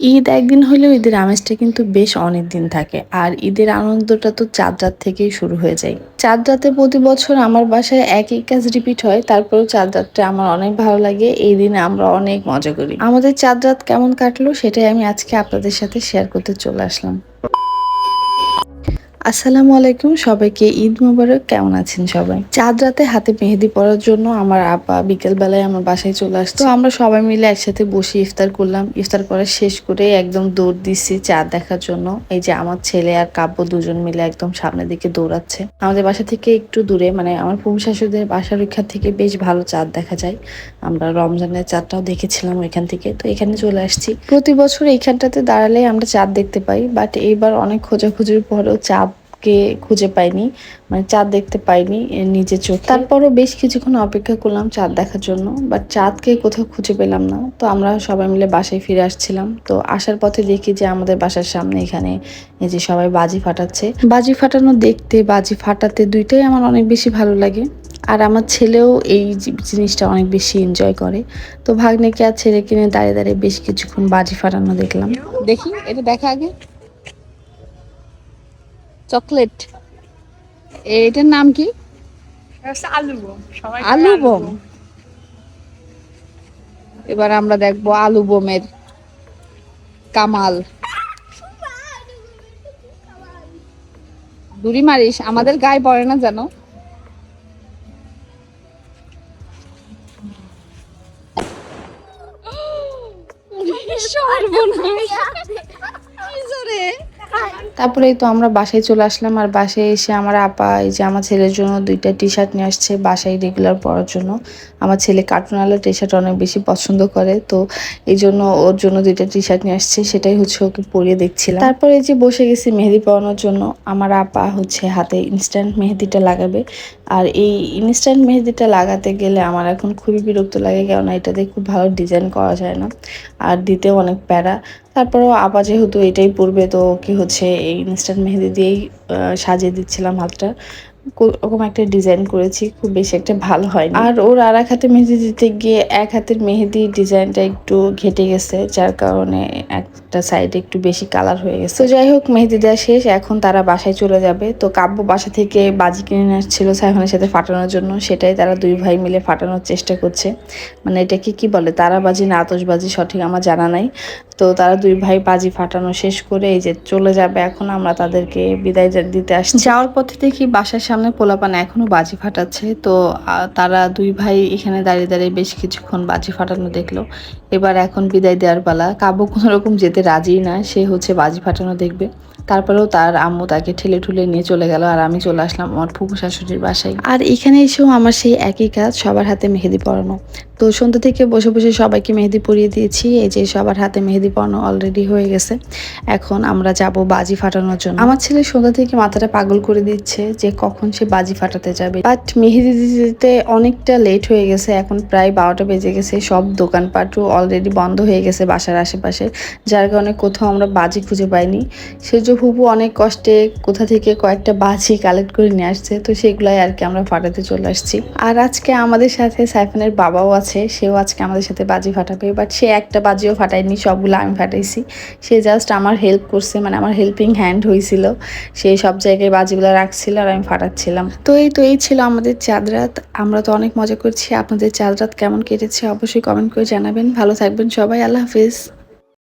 ঈদ একদিন হলেও ঈদের আমেজটা কিন্তু বেশ অনেক দিন থাকে। আর ঈদের আনন্দটা তো চাঁদ রাত থেকেই শুরু হয়ে যায়। চাঁদ রাতে প্রতি বছর আমার বাসায় এক এক কাজ রিপিট হয়, তারপরেও চাঁদ রাতটা আমার অনেক ভালো লাগে, এই দিনে আমরা অনেক মজা করি। আমাদের চাঁদ রাত কেমন কাটলো সেটাই আমি আজকে আপনাদের সাথে শেয়ার করতে চলে আসলাম। আসসালামু আলাইকুম, সবাইকে ঈদ মোবারক। কেমন আছেন সবাই? চাঁদ রাতে হাতে মেহেদি পরার জন্য আমার আপা বিকেল বেলায় আমার বাসায় চলে আসতো। আমরা সবাই মিলে একসাথে বসে ইফতার করলাম। ইফতার করা শেষ করে একদম দৌড় দিচ্ছি চাঁদ দেখার জন্য। এই যে আমার ছেলে আর কাব্য দুজন মিলে একদম সামনের দিকে দৌড়াচ্ছে। আমাদের বাসা থেকে একটু দূরে মানে আমার ফুম শাশুদের বাসার ওইখান থেকে বেশ ভালো চাঁদ দেখা যায়। আমরা রমজানের চাঁদটাও দেখেছিলাম ওইখান থেকে। তো এখানে চলে আসছি। প্রতি বছর এইখানটাতে দাঁড়ালে আমরা চাঁদ দেখতে পাই, বাট এইবার অনেক খোঁজাখুঁজির পরেও চাঁদ কে খুঁজে পাইনি মানে চাঁদ দেখতে পাইনি নিজে চোখ। তারপরও বেশ কিছুক্ষণ অপেক্ষা করলাম চাঁদ দেখার জন্য বাট চাঁদকে কোথাও খুঁজে পেলাম না। তো আমরা সবাই মিলে বাসায় ফিরে আসছিলাম। তো আসার পথে দেখি যে আমাদের বাসার সামনে এখানে এই যে সবাই বাজি ফাটাচ্ছে। বাজি ফাটানো দেখতে, বাজি ফাটাতে দুইটাই আমার অনেক বেশি ভালো লাগে। আর আমার ছেলেও এই জিনিসটা অনেক বেশি এনজয় করে। তো ভাগ্নেকে আর ছেলে কিনে দাঁড়িয়ে দাঁড়িয়ে বেশ কিছুক্ষণ বাজি ফাটানো দেখলাম। দেখি, এটা দেখা আগে। চকলেট। এটার নাম কি? আলু বোম। এবার আমরা দেখব আলু বোমের কামাল। দূরি মারিস আমাদের গায়ে পড়ে না জানো তারপরে তো আমরা বাসায় চলে আসলাম, আর বাসায় এসে আমার আপা, এই যে আমার ছেলের জন্য দুইটা টি শার্ট নিয়ে আসছে বাসায় রেগুলার পরার জন্য। আমার ছেলে কার্টুনালা টি শার্ট অনেক বেশি পছন্দ করে, তো এই জন্য ওর জন্য দুইটা টি শার্ট নিয়ে আসছে, সেটাই হচ্ছে ওকে পরিয়ে দেখছিলাম। তারপরে যে বসে গেছি মেহেদি পরানোর জন্য, আমার আপা হচ্ছে হাতে ইনস্ট্যান্ট মেহেদিটা লাগাবে। আর এই ইনস্ট্যান্ট মেহেদিটা লাগাতে গেলে আমার এখন খুবই বিরক্ত লাগে, কেননা এটাতে খুব ভালো ডিজাইন করা যায় না। আর দিতেও অনেক প্যারা। তারপরেও আবার যেহেতু এটাই পরবে তো কি হচ্ছে এই ইনস্ট্যান্ট মেহেদি দিয়েই সাজিয়ে দিচ্ছিলাম হাতটা। ওরকম একটা ডিজাইন করেছি খুব বেশি একটা ভালো হয় আর ওর আর এক হাতে মেহেদি দিতে গিয়ে এক হাতের মেহেদি ডিজাইনটা একটু ঘেটে গেছে যার কারণে একটা সাইডে একটু বেশি কালার হয়ে গেছে। তো যাই হোক মেহেদি দেওয়া শেষ এখন তারা বাসায় চলে যাবে। তো কাব্য বাসা থেকে বাজি কিনে আসছিল সাইফানের সাথে ফাটানোর জন্য সেটাই তারা দুই ভাই মিলে ফাটানোর চেষ্টা করছে। মানে এটাকে কি বলে তারা বাজি না আতশবাজি সঠিক আমার জানা নাই। তো তারা দুই ভাই বাজি ফাটানো শেষ করে এই যে চলে যাবে এখন আমরা তাদেরকে বিদায় দিতে আসছি। যাওয়ার পথে দেখি বাসার সামনে পোলাপান এখনও বাজি ফাটাচ্ছে। তো তারা দুই ভাই এখানে দাঁড়িয়ে দাঁড়িয়ে বেশ কিছুক্ষণ বাজি ফাটানো দেখল। এবার এখন বিদায় দেওয়ার পালা। কাব্য কোনোরকম যেতে রাজি না, সে হচ্ছে বাজি ফাটানো দেখবে। তারপরেও তার আম্মু তাকে ঠেলে ঠুলে নিয়ে চলে গেল আর আমি চলে আসলাম আমার ফুফু শাশুড়ির বাসায়। আর এখানে এসেও আমার সেই একই কাজ, সবার হাতে মেহেদি পরানো। তো সন্ধ্যা থেকে বসে বসে সবাইকে মেহেদি পরিয়ে দিয়েছি, এই যে সবার হাতে মেহেদি পরানো অলরেডি হয়ে গেছে। এখন আমরা যাব বাজি ফাটানোর জন্য। আমার ছেলে সন্ধ্যা থেকে মাথাটা পাগল করে দিচ্ছে যে কখন সে বাজি ফাটাতে যাবে। বাট মেহেদি দিতে অনেকটা লেট হয়ে গেছে, এখন প্রায় বারোটা বেজে গেছে, সব দোকানপাটও অলরেডি বন্ধ হয়ে গেছে বাসার আশেপাশে। যার কারণে কোথাও আমরা বাজি খুঁজে পাইনি। সেজ ফুপু অনেক কষ্টে কোথা থেকে কয়েকটা বাজি কালেক্ট করে নিয়ে আসছে, তো সেগুলাই আর কি আমরা ফাটাতে চলে আসছি। আর আজকে আমাদের সাথে সাইফানের বাবাও আছে, সেও আজকে আমাদের সাথে বাজি ফাটাবে বাট সে একটা বাজিও ফাটায়নি, সবগুলো আমি ফাটাইছি। সে জাস্ট আমার হেল্প করছে মানে আমার হেল্পিং হ্যান্ড হয়েছিল সে সব জায়গায় বাজিগুলো রাখছিল আর আমি ফাটাচ্ছিলাম। তো এই তো এই ছিল আমাদের চাঁদ রাত। আমরা তো অনেক মজা করছি। আপনাদের চাঁদ রাত কেমন কেটেছে অবশ্যই কমেন্ট করে জানাবেন। ভালো থাকবেন সবাই, আল্লাহ হাফিজ।